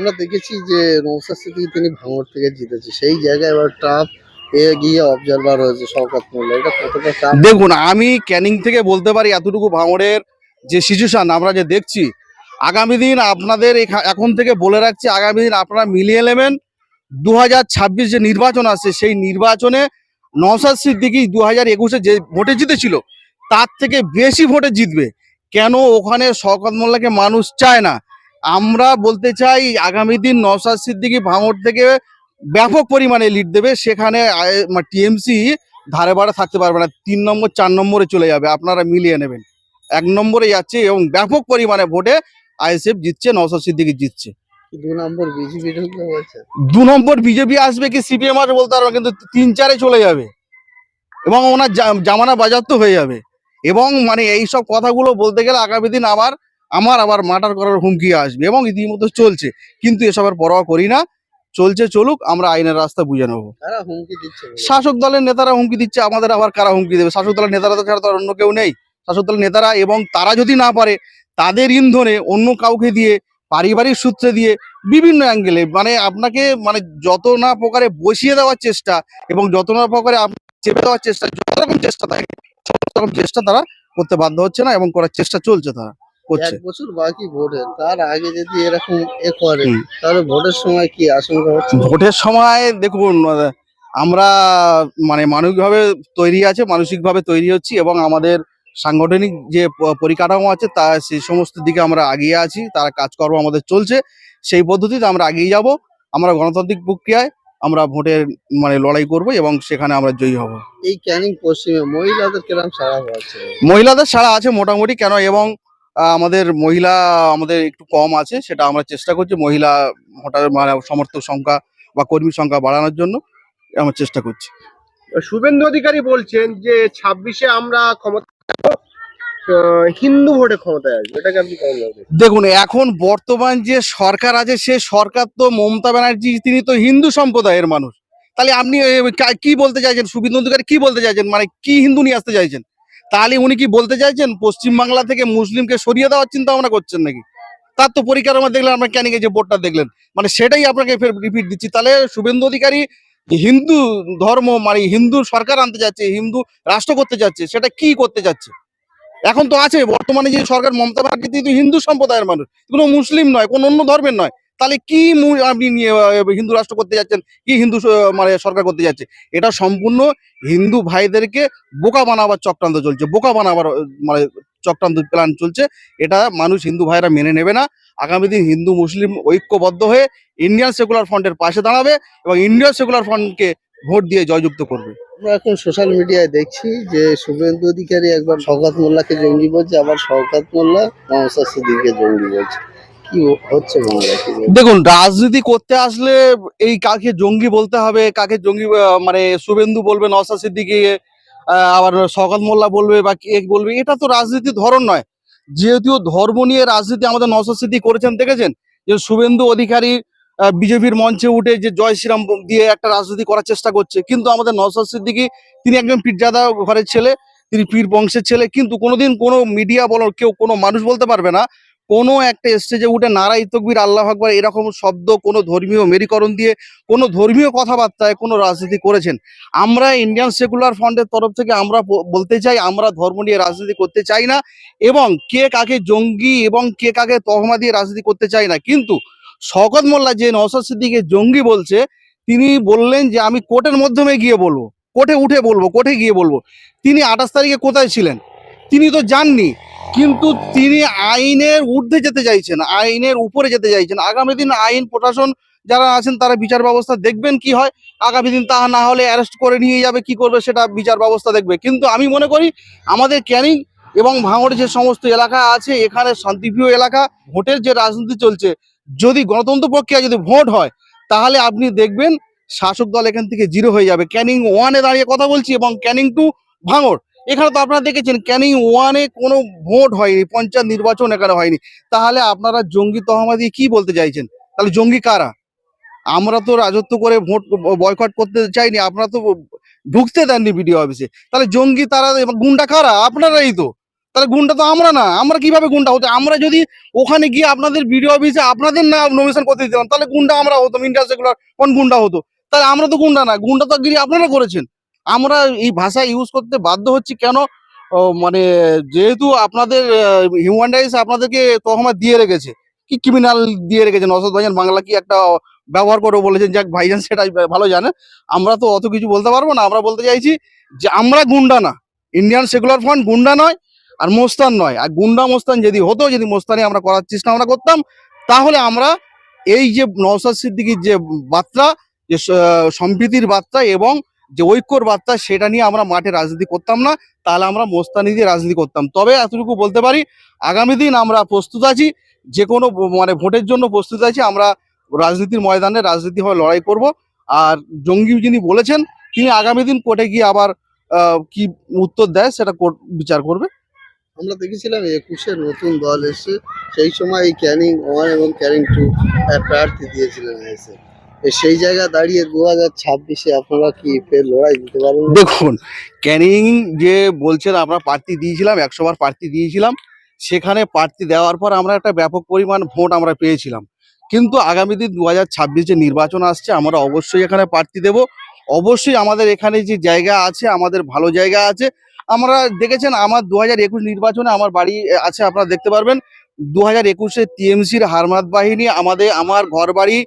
আমরা দেখেছি যে নৌসাদ সিদ্দিকী তিনি ভাঙড় থেকে জিতেছে। সেই জায়গায় এবার ট্রাম্প গিয়ে হয়েছে শওকত এটা দেখুন, আমি ক্যানিং থেকে বলতে পারি এতটুকু ভাঙড়ের যে সিচুয়েশন আমরা যে দেখছি, আগামী দিন আপনাদের এখা- এখন থেকে বলে রাখছি, আগামী দিন আপনারা মিলিয়ে নেবেন। দু হাজার ছাব্বিশ যে নির্বাচন আসছে, সেই নির্বাচনে নওসাদ সিদ্দিকি দু হাজার একুশে যে ভোটে জিতেছিল, তার থেকে বেশি ভোটে জিতবে। কেন ওখানে শওকত মোল্লাকে মানুষ চায় না? আমরা বলতে চাই আগামী দিন নওসাদ সিদ্দিকি ভাঙড় থেকে ব্যাপক পরিমাণে লিড দেবে। সেখানে টিএমসি ধারে বাড়ে থাকতে পারবে না। তিন নম্বর চার নম্বরে চলে যাবে। আপনারা মিলিয়ে নেবেন। এক নম্বরে যাচ্ছে এবং ব্যাপক পরিমাণে ভোটে আইএসএফ জিতছে নওসাদ সিদ্দিকি জিতছে। দু নম্বর বিজেপি দু নম্বর বিজেপি আসবে কি সিপিএম আসবে বলতে পারবে কিন্তু তিন চারে চলে যাবে। এবং ওনার জামানা বাজার তো হয়ে যাবে। এবং মানে এই সব কথাগুলো বলতে গেলে আগামী দিন আবার আমার আবার মার্ডার করার হুমকি আসবে এবং ইতিমধ্যে চলছে। কিন্তু এসবের পরোয়া করি না। চলছে চলুক আমরা আইনের রাস্তা বুঝে নেব। শাসক দলের নেতারা হুমকি দিচ্ছে আমাদের আবার কারা হুমকি দেবে? শাসক দলের নেতারা তো ছাড়া তো আর অন্য কেউ নেই। শাসক দলের নেতারা এবং তারা যদি না পারে তাদের ইন্ধনে অন্য কাউকে দিয়ে পারিবারিক সূত্রে দিয়ে বিভিন্ন অ্যাঙ্গেলে মানে আপনাকে মানে যত না প্রকারে বসিয়ে দেওয়ার চেষ্টা এবং যত না প্রকারে চেপে দেওয়ার চেষ্টা যত রকম চেষ্টা থাকে সমস্ত রকম চেষ্টা তারা করতে বাধ্য হচ্ছে না এবং করার চেষ্টা চলছে তারা। করছে। এক বছর বাকি ভোটের তার আগে যদি এরকম এ করে তাহলে ভোটের সময় কি আশঙ্কা হচ্ছে? ভোটের সময় দেখুন আমরা মানে মানসিকভাবে তৈরি আছে মানসিকভাবে তৈরি হচ্ছি এবং আমাদের সাংগঠনিক যে পরিকাঠামো আছে তা সেই সমস্ত দিকে আমরা এগিয়ে আছি তার কাজকর্ম আমাদের চলছে। সেই পদ্ধতিতে আমরা এগিয়ে যাব আমরা গণতান্ত্রিক প্রক্রিয়ায় আমরা ভোটের মানে লড়াই করব এবং সেখানে আমরা জয়ী হব। এই ক্যানিং পশ্চিমে মহিলাদের কিরম সারা পাচ্ছে মহিলাদের সারা আছে মোটামুটি কেন? এবং আমাদের মহিলা আমাদের একটু কম আছে সেটা আমরা চেষ্টা করছি মহিলা হঠাৎ মানে সমর্থক সংখ্যা বা কর্মী সংখ্যা বাড়ানোর জন্য আমরা চেষ্টা করছি। শুভেন্দু অধিকারী বলছেন যে ছাব্বিশে আমরা ক্ষমতা হিন্দু ভোটে ক্ষমতায় আসবে এটাকে আপনি দেখুন এখন বর্তমান যে সরকার আছে সে সরকার তো মমতা ব্যানার্জি তিনি তো হিন্দু সম্প্রদায়ের মানুষ। তাহলে আপনি কি বলতে চাইছেন? শুভেন্দু অধিকারী কি বলতে চাইছেন? মানে কি হিন্দু নিয়ে আসতে চাইছেন? তাহলে উনি কি বলতে চাইছেন, পশ্চিমবাংলা থেকে মুসলিমকে সরিয়ে দেওয়ার চিন্তা ভাবনা করছেন নাকি? তার তো পরিকাঠামো দেখলেন আপনার ক্যানিং যে বোর্ডটা দেখলেন। মানে সেটাই আপনাকে ফের রিপিট দিচ্ছি। তাহলে শুভেন্দু অধিকারী হিন্দু ধর্ম মানে হিন্দু সরকার আনতে যাচ্ছে, হিন্দু রাষ্ট্র করতে যাচ্ছে, সেটা কি করতে যাচ্ছে? এখন তো আছে, বর্তমানে যে সরকার মমতা ব্যানার্জি তিনি তো হিন্দু সম্প্রদায়ের মানুষ। কোনো মুসলিম নয়, কোনো অন্য ধর্মের নয়। তাহলে কি আপনি হিন্দু রাষ্ট্র করতে যাচ্ছেন? কি হিন্দু মানে সরকার করতে যাচ্ছে? এটা সম্পূর্ণ হিন্দু ভাইদেরকে বোকা বানাবার চক্রান্ত চলছে। বোকা বানাবার মানে চক্রান্ত প্ল্যান চলছে। এটা মানুষ হিন্দু ভাইরা মেনে নেবে না। আগামী দিন হিন্দু মুসলিম ঐক্যবদ্ধ হয়ে ইন্ডিয়ান সেকুলার ফ্রন্টের পাশে দাঁড়াবে এবং ইন্ডিয়ান সেকুলার ফ্রন্টকে ভোট দিয়ে জয়যুক্ত করবে। আমরা এখন সোশ্যাল মিডিয়ায় দেখছি যে শুভেন্দু অধিকারী একবার শওকত মোল্লাকে জঙ্গি বলছে, আবার শওকত মোল্লা সিদ্দিককে জঙ্গি বলছে। দেখুন, রাজনীতি করতে আসলে এই কাকে জঙ্গি বলতে হবে, কাকে জঙ্গি মানে শুভেন্দু বলবে নওসাদ সিদ্দিকি আবার শওকত মোল্লা বলবে বা কে বলবে, এটা তো রাজনীতির ধরন নয়। যেহেতু ধর্ম নিয়ে রাজনীতি আমাদের নওসাদ সিদ্দিকি করেছেন, দেখেছেন? যে শুভেন্দু অধিকারী বিজেপির মঞ্চে উঠে যে জয় শ্রীরাম দিয়ে একটা রাজনীতি করার চেষ্টা করছে, কিন্তু আমাদের নওসাদ সিদ্দিকি, তিনি একজন পীরজাদা ঘরের ছেলে, তিনি পীর বংশের ছেলে, কিন্তু কোনোদিন কোনো মিডিয়া বলো, কেউ কোনো মানুষ বলতে পারবে না কোনো একটা স্টেজে উঠে নারাই তকবির, আল্লাহ আকবর এরকম শব্দ, কোনো ধর্মীয় মেরীকরণ দিয়ে, কোনো ধর্মীয় কথাবার্তায় কোনো রাজনীতি করেছেন। আমরা ইন্ডিয়ান সেকুলার ফ্রন্টের তরফ থেকে আমরা বলতে চাই, আমরা ধর্ম নিয়ে রাজনীতি করতে চাই না এবং কে কাকে জঙ্গি এবং কে কাকে তহমা দিয়ে রাজনীতি করতে চাই না। কিন্তু শকত মোল্লা যে নওসাদ সিদ্দিকে জঙ্গি বলছে, তিনি বললেন যে, আমি কোর্টের মাধ্যমে গিয়ে বলব, কোর্টে উঠে বলব, কোর্টে গিয়ে বলব। তিনি আঠাশ তারিখে কোথায় ছিলেন? তিনি তো যাননি। কিন্তু তিনি আইনের ঊর্ধ্বে যেতে চাইছেন, আইনের উপরে যেতে চাইছেন। আগামী দিন আইন প্রশাসন যারা আছেন তারা বিচার ব্যবস্থা দেখবেন কি হয়। আগামী দিন তাহা না হলে অ্যারেস্ট করে নিয়ে যাবে, কি করবে সেটা বিচার ব্যবস্থা দেখবে। কিন্তু আমি মনে করি আমাদের ক্যানিং এবং ভাঙড় যে সমস্ত এলাকা আছে, এখানে শান্তিপ্রিয় এলাকা, ভোটের যে রাজনীতি চলছে, যদি গণতন্ত্র প্রক্রিয়া যদি ভোট হয়, তাহলে আপনি দেখবেন শাসক দল এখান থেকে জিরো হয়ে যাবে। ক্যানিং ওয়ানে দাঁড়িয়ে কথা বলছি এবং ক্যানিং টু ভাঙড়। এখানে তো আপনারা দেখেছেন, ক্যানিং ওয়ানে কোনো ভোট হয়নি, পঞ্চায়েত নির্বাচন এখানে হয়নি। তাহলে আপনারা জঙ্গি তহমা দিয়ে কি বলতে চাইছেন? তাহলে জঙ্গি কারা? আমরা তো রাজত্ব করে ভোট বয়কট করতে চাইনি, আপনারা তো ঢুকতে দেননি বিডিও অফিসে। তাহলে জঙ্গি তারা গুন্ডা কারা? আপনারাই তো। তাহলে গুন্ডা তো আমরা না, আমরা কীভাবে গুন্ডা হতো? আমরা যদি ওখানে গিয়ে আপনাদের ভিডিও অফিসে আপনাদের না নমিনেশন করতে দিতাম, তাহলে গুন্ডা আমরা হতো ইন্ডিয়া সেকুলার কোন গুন্ডা হতো? তাহলে আমরা তো গুন্ডা না, গুন্ডা তো গিরি আপনারা করেছেন। আমরা এই ভাষা ইউজ করতে বাধ্য হচ্ছি কেন? মানে যেহেতু আপনাদের হিউম্যান রাইটস আপনাদেরকে তহমা দিয়ে রেখেছে। কি ক্রিমিনাল দিয়ে রেখেছেন অসৎ ভাইজান বাংলা কি একটা ব্যবহার করে বলেছেন? যাক, ভাইজান সেটাই ভালো জানে। আমরা তো অত কিছু বলতে পারব না। আমরা বলতে চাইছি যে আমরা গুন্ডা না। ইন্ডিয়ান সেকুলার ফ্রন্ট গুন্ডা নয় আর মোস্তান নয়। আর গুন্ডা মোস্তান যদি হতো, যদি মোস্তানি আমরা করার চেষ্টা আমরা করতাম, তাহলে আমরা এই যে নওসাদ সিদ্দিকির যে বার্তা, যে সম্প্রীতির বার্তা এবং যে ঐক্যর বার্তা সেটা নিয়ে আমরা মাঠে রাজনীতি করতাম না, তাহলে আমরা মোস্তানি দিয়ে রাজনীতি করতাম। তবে এতটুকু বলতে পারি, আগামী দিন আমরা প্রস্তুত আছি, যে কোনো মানে ভোটের জন্য প্রস্তুত আছি, আমরা রাজনীতির ময়দানে রাজনীতি হয়ে লড়াই করব। আর জঙ্গি যিনি বলেছেন, তিনি আগামী দিন কোর্টে গিয়ে আবার কি উত্তর দেয় সেটা কোর্ট বিচার করবে। আমরা দেখেছিলাম একুশে নতুন দল এসে, সেই সময় এই ক্যানিং ওয়ান এবং ক্যানিং টু প্রার্থী দিয়েছিলেন এসে। সেই জায়গায় দাঁড়িয়ে দু হাজার ছাব্বিশে আপনারা কি লড়াই দিতে পারবেন? দেখুন, ক্যানিং যে বলছেন, আমরা প্রার্থী দিয়েছিলাম একশো বার প্রার্থী দিয়েছিলাম। সেখানে প্রার্থী দেওয়ার পর আমরা একটা ব্যাপক পরিমাণ ভোট আমরা পেয়েছিলাম। কিন্তু আগামী দিন দু হাজার ছাব্বিশে নির্বাচন আসছে, আমরা অবশ্যই এখানে প্রার্থী দেব। অবশ্যই আমাদের এখানে যে জায়গা আছে, আমাদের ভালো জায়গা আছে। আমরা দেখেছেন, আমার দু হাজার একুশ নির্বাচনে আমার বাড়ি আছে, আপনারা দেখতে পারবেন। দু হাজার একুশে টিএমসির হারমাত বাহিনী, আমাদের, আমার ঘর বাড়ি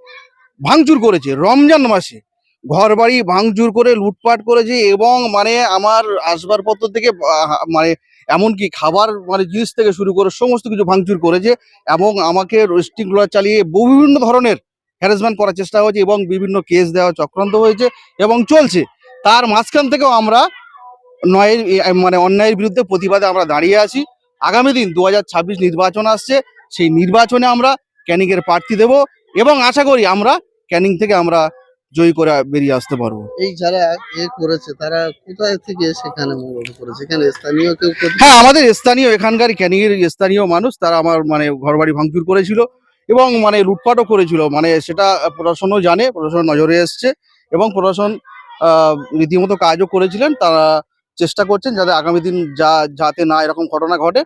ভাঙচুর করেছে, রমজান মাসে। ঘর বাড়ি ভাঙচুর করে, লুটপাট করেছে এবং মানে আমার আসবাবপত্র থেকে মানে এমনকি খাবার মানে জিনিস থেকে শুরু করে সমস্ত কিছু ভাঙচুর করেছে এবং আমাকে রোস্টিং চালিয়ে বিভিন্ন ধরনের হ্যারাসমেন্ট করার চেষ্টা হয়েছে এবং বিভিন্ন কেস দেওয়া চক্রান্ত হয়েছে এবং চলছে। তার মাঝখান থেকেও আমরা নয়ের মানে অন্যায়ের বিরুদ্ধে প্রতিবাদে আমরা দাঁড়িয়ে আছি। আগামী দিন দু হাজার ছাব্বিশ নির্বাচন আসছে, সেই নির্বাচনে আমরা ক্যানিংয়ের প্রার্থী দেব। এবং আশা করি আমরা ক্যানিং থেকে আমরা জয়ী করে বেরিয়ে আসতে পারব। এই যারা এ করেছে তারা কোথায় থেকে সেখানে করেছে? এখানে স্থানীয় কেউ হ্যাঁ আমাদের স্থানীয় এখানকার ক্যানিংয়ের স্থানীয় মানুষ তারা আমার মানে ঘরবাড়ি ভাঙচুর করেছিল এবং মানে লুটপাটও করেছিল। মানে সেটা প্রশাসনও জানে প্রশাসন নজরে এসছে এবং প্রশাসন আহ, রীতিমতো কাজও করেছিলেন। তারা চেষ্টা করছেন যাতে আগামী দিন যা যাতে না এরকম ঘটনা ঘটে।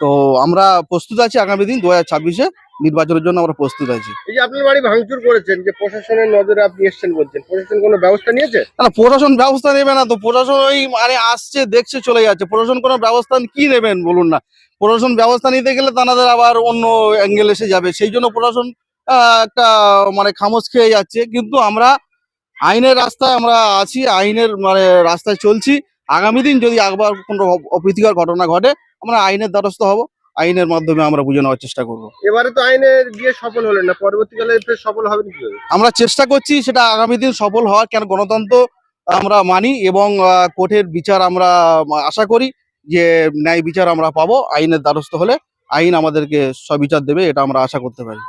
তো আমরা প্রস্তুত আছি আগামী দিন দু হাজার ছাব্বিশে। নির্বাচনের জন্য আমরা প্রস্তুত আছি। এই যে আপনার বাড়ি ভাঙচুর করেছেন যে প্রশাসনের নজরে আপনি এসছেন বলছেন প্রশাসন কোনো ব্যবস্থা নিয়েছে? না প্রশাসন ব্যবস্থা নেবে না তো প্রশাসন ওই মানে আসছে দেখছে চলে যাচ্ছে। প্রশাসন কোনো ব্যবস্থা কি নেবেন বলুন না। প্রশাসন ব্যবস্থা নিতে গেলে তাদের আবার অন্য অ্যাঙ্গেল এসে যাবে। সেই জন্য প্রশাসন একটা মানে খামোশ খেয়ে যাচ্ছে। কিন্তু আমরা আইনের রাস্তায় আমরা আছি আইনের মানে রাস্তায় চলছি। আগামী দিন যদি একবার কোনো অপ- অপ্রীতিকর ঘটনা ঘটে আমরা আইনের দ্বারস্থ হব। আইনের মাধ্যমে আমরা বুঝে নেওয়ার চেষ্টা করব। এবারে তো আইনে গিয়ে সফল হলেন না পরবর্তীকালে সফল কীভাবে? আমরা চেষ্টা করছি সেটা আগামী দিন সফল হওয়ার কেন গণতন্ত্র আমরা মানি এবং কোর্টের বিচার আমরা আশা করি যে ন্যায় বিচার আমরা পাবো। আইনের দ্বারস্থ হলে আইন আমাদেরকে সবিচার দেবে এটা আমরা আশা করতে পারি।